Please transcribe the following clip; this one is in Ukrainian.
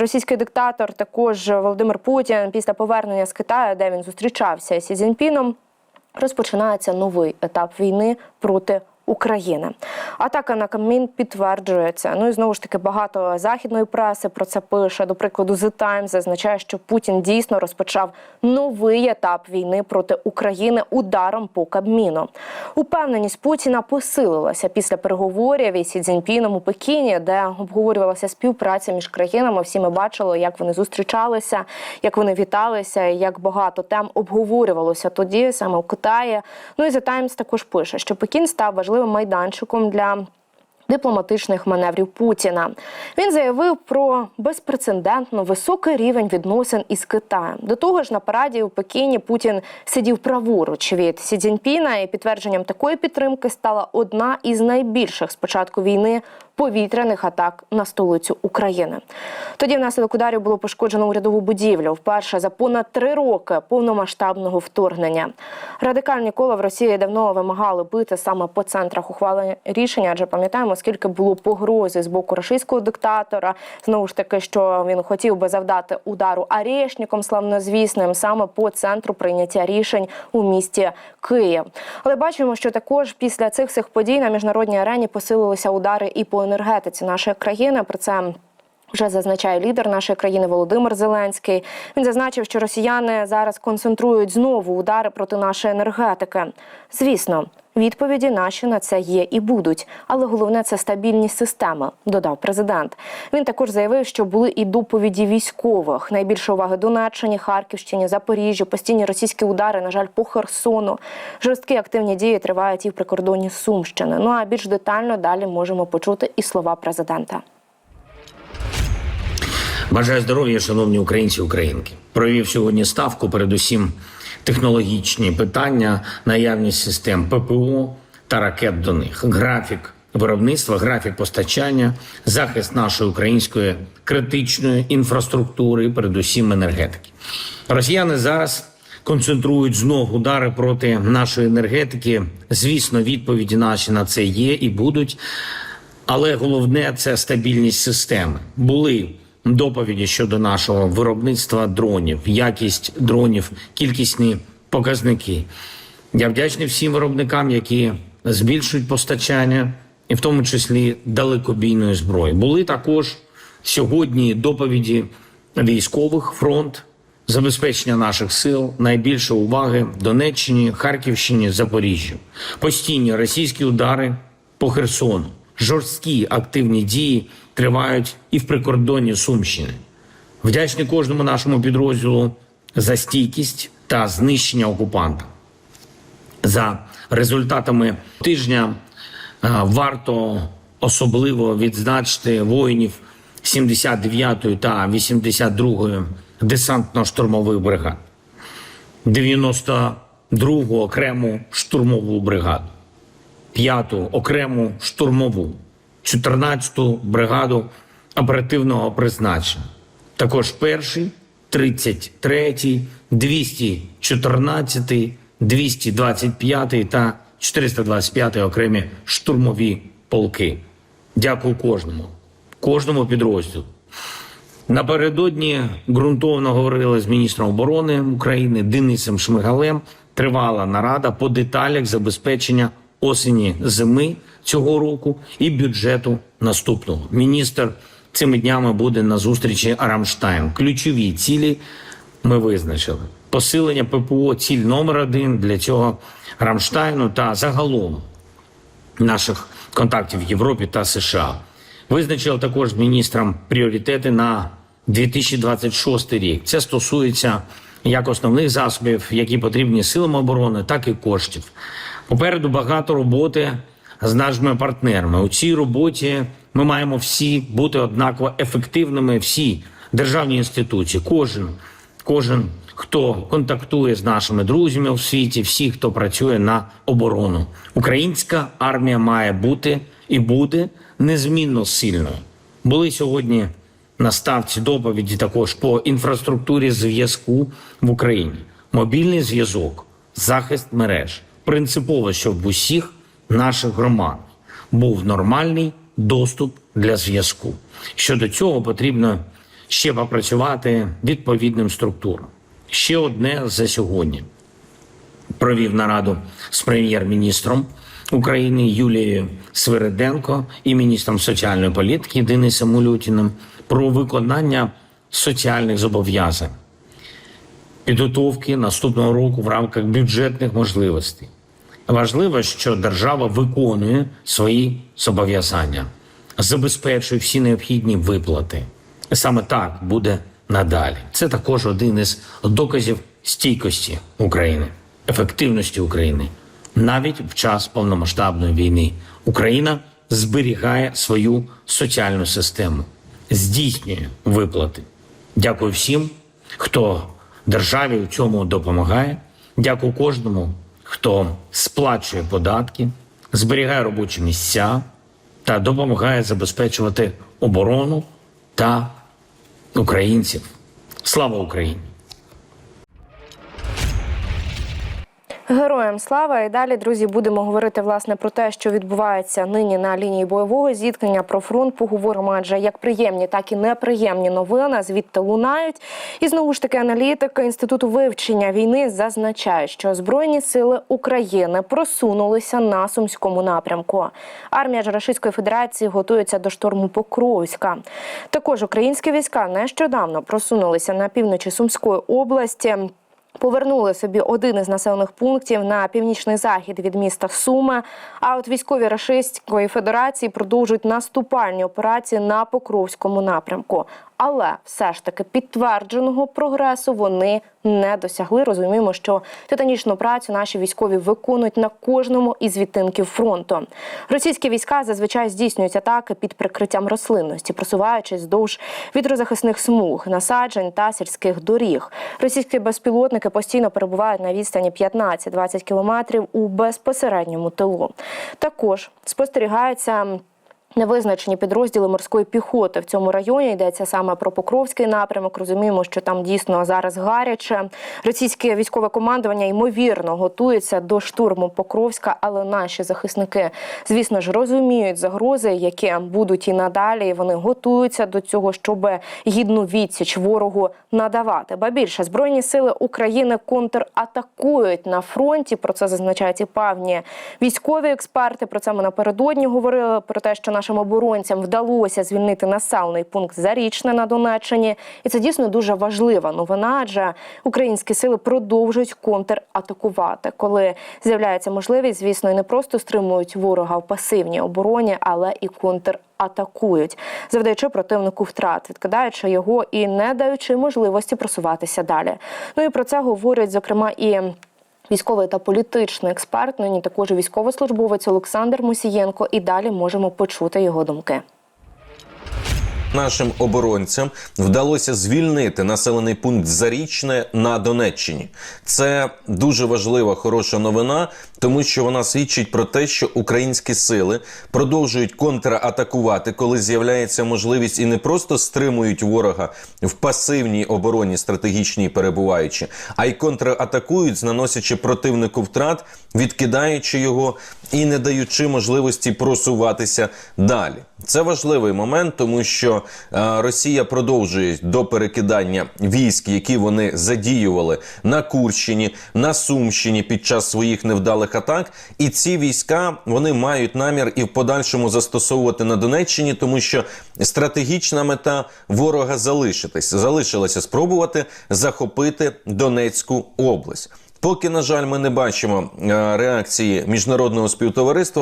Російський диктатор, також Володимир Путін, після повернення з Китаю, де він зустрічався з Сізіньпіном, розпочинається новий етап війни проти України. Атака на Камін підтверджується. Ну і знову ж таки багато західної преси про це пише. До прикладу, The Times зазначає, що Путін дійсно розпочав новий етап війни проти України ударом по Кабміну. Упевненість Путіна посилилася після переговорів із Сі Цзіньпіном у Пекіні, де обговорювалася співпраця між країнами. Всі ми бачили, як вони зустрічалися, як вони віталися, як багато тем обговорювалося тоді, саме у Китаї. Ну і The Times також пише, що Пекін став важливим майданчиком для. Дипломатичних маневрів Путіна він заявив про безпрецедентно високий рівень відносин із Китаєм. До того ж, на параді у Пекіні Путін сидів праворуч від Сі Цзіньпіна, і підтвердженням такої підтримки стала одна із найбільших з початку війни повітряних атак на столицю України. Тоді внаслідок ударів було пошкоджено урядову будівлю вперше за понад три роки повномасштабного вторгнення. Радикальні кола в Росії давно вимагали бити саме по центрах ухвалення рішення, адже пам'ятаємо, скільки було погрози з боку російського диктатора. Знову ж таки, що він хотів би завдати удару арешником славнозвісним саме по центру прийняття рішень у місті Київ. Але бачимо, що також після цих всіх подій на міжнародній арені посилилися удари і по енергетиці нашої країни. Про це вже зазначає лідер нашої країни Володимир Зеленський. Він зазначив, що росіяни зараз концентрують знову удари проти нашої енергетики. Звісно, відповіді наші на це є і будуть, але головне це стабільність системи, додав президент. Він також заявив, що були і доповіді військових. Найбільше уваги Донеччині, Харківщині, Запоріжжю, постійні російські удари, на жаль, по Херсону. Жорсткі активні дії тривають і в прикордонні Сумщини. Ну а більш детально далі можемо почути і слова президента. Бажаю здоров'я, шановні українці українки. Провів сьогодні ставку, передусім технологічні питання, наявність систем ППО та ракет до них, графік виробництва, графік постачання, захист нашої української критичної інфраструктури, передусім енергетики. Росіяни зараз концентрують знов удари проти нашої енергетики. Звісно, відповіді наші на це є і будуть. Але головне це стабільність системи. Були доповіді щодо нашого виробництва дронів, якість дронів, кількісні показники. Я вдячний всім виробникам, які збільшують постачання, і в тому числі далекобійної зброї. Були також сьогодні доповіді військових фронт, забезпечення наших сил, найбільше уваги Донеччині, Харківщині, Запоріжжю, постійні російські удари по Херсону, жорсткі активні дії тривають і в прикордонні Сумщини. Вдячний кожному нашому підрозділу за стійкість та знищення окупанта. За результатами тижня е, варто особливо відзначити воїнів 79-ї та 82-ї десантно-штурмових бригад, 92-гу окрему штурмову бригаду, 5-ту окрему штурмову, 14-ту бригаду оперативного призначення, також перший, 33-й, 214-й, 225-й та 425-й окремі штурмові полки. Дякую кожному, кожному підрозділу. Напередодні ґрунтовно говорили з міністром оборони України Денисом Шмигалем. Тривала нарада по деталях забезпечення осені зими цього року і бюджету наступного. Міністр цими днями буде на зустрічі Рамштайн. Ключові цілі ми визначили. Посилення ППО ціль номер один для цього Рамштайну та загалом наших контактів в Європі та США. Визначили також з міністром пріоритети на 2026 рік. Це стосується як основних засобів, які потрібні силам оборони, так і коштів. Попереду багато роботи з нашими партнерами. У цій роботі ми маємо всі бути однаково ефективними. Всі державні інституції, кожен, кожен, хто контактує з нашими друзями у світі, всі, хто працює на оборону. Українська армія має бути і буде незмінно сильною. Були сьогодні на ставці доповіді також по інфраструктурі зв'язку в Україні. Мобільний зв'язок, захист мереж. Принципово, щоб в усіх наших громадах був нормальний доступ для зв'язку. Щодо цього потрібно ще попрацювати відповідним структурам. Ще одне за сьогодні провів нараду з прем'єр-міністром України Юлією Свириденко і міністром соціальної політики Денисом Улютіним про виконання соціальних зобов'язань підготовки наступного року в рамках бюджетних можливостей. Важливо, що держава виконує свої зобов'язання, забезпечує всі необхідні виплати. Саме так буде надалі. Це також один із доказів стійкості України, ефективності України. Навіть в час повномасштабної війни Україна зберігає свою соціальну систему, здійснює виплати. Дякую всім, хто державі у цьому допомагає. Дякую кожному, хто сплачує податки, зберігає робочі місця та допомагає забезпечувати оборону та українців. Слава Україні! Героям слава і далі, друзі, будемо говорити власне про те, що відбувається нині на лінії бойового зіткнення. Про фронт поговоримо, адже як приємні, так і неприємні новини звідти лунають. І знову ж таки, аналітики інституту вивчення війни зазначають, що збройні сили України просунулися на сумському напрямку. Армія ж Російської Федерації готується до штурму Покровська. Також українські війська нещодавно просунулися на півночі Сумської області. Повернули собі один із населених пунктів на північний захід від міста Суми. А от військові Рашистської Федерації продовжують наступальні операції на Покровському напрямку. Але все ж таки підтвердженого прогресу вони не досягли. Розуміємо, що титанічну працю наші військові виконують на кожному із відтинків фронту. Російські війська зазвичай здійснюють атаки під прикриттям рослинності, просуваючись вздовж вітрозахисних смуг, насаджень та сільських доріг. Російські безпілотники постійно перебувають на відстані 15-20 кілометрів у безпосередньому тилу. Також спостерігається. Невизначені підрозділи морської піхоти в цьому районі йдеться саме про Покровський напрямок. Розуміємо, що там дійсно зараз гаряче. Російське військове командування ймовірно готується до штурму Покровська, але наші захисники, звісно ж, розуміють загрози, які будуть і надалі. І Вони готуються до цього, щоб гідну відсіч ворогу надавати. Ба більше збройні сили України контратакують на фронті. Про це зазначають і певні військові експерти. Про це ми напередодні говорили про те, що нашим оборонцям вдалося звільнити населений пункт Зарічне на Донеччині, і це дійсно дуже важлива новина, адже українські сили продовжують контратакувати, коли з'являється можливість, звісно, і не просто стримують ворога в пасивній обороні, але і контратакують, завдаючи противнику втрат, відкидаючи його і не даючи можливості просуватися далі. Ну і про це говорять зокрема і. Військовий та політичний експерт, нині також військовослужбовець Олександр Мусієнко. І далі можемо почути його думки. Нашим оборонцям вдалося звільнити населений пункт Зарічне на Донеччині. Це дуже важлива, хороша новина, тому що вона свідчить про те, що українські сили продовжують контратакувати, коли з'являється можливість і не просто стримують ворога в пасивній обороні стратегічній перебуваючи, а й контратакують, наносячи противнику втрат, відкидаючи його і не даючи можливості просуватися далі. Це важливий момент, тому що е, Росія продовжує до перекидання військ, які вони задіювали на Курщині, на Сумщині під час своїх невдалих атак. І ці війська вони мають намір і в подальшому застосовувати на Донеччині, тому що стратегічна мета ворога залишитись залишилася спробувати захопити Донецьку область. Поки, на жаль, ми не бачимо е, реакції міжнародного співтовариства.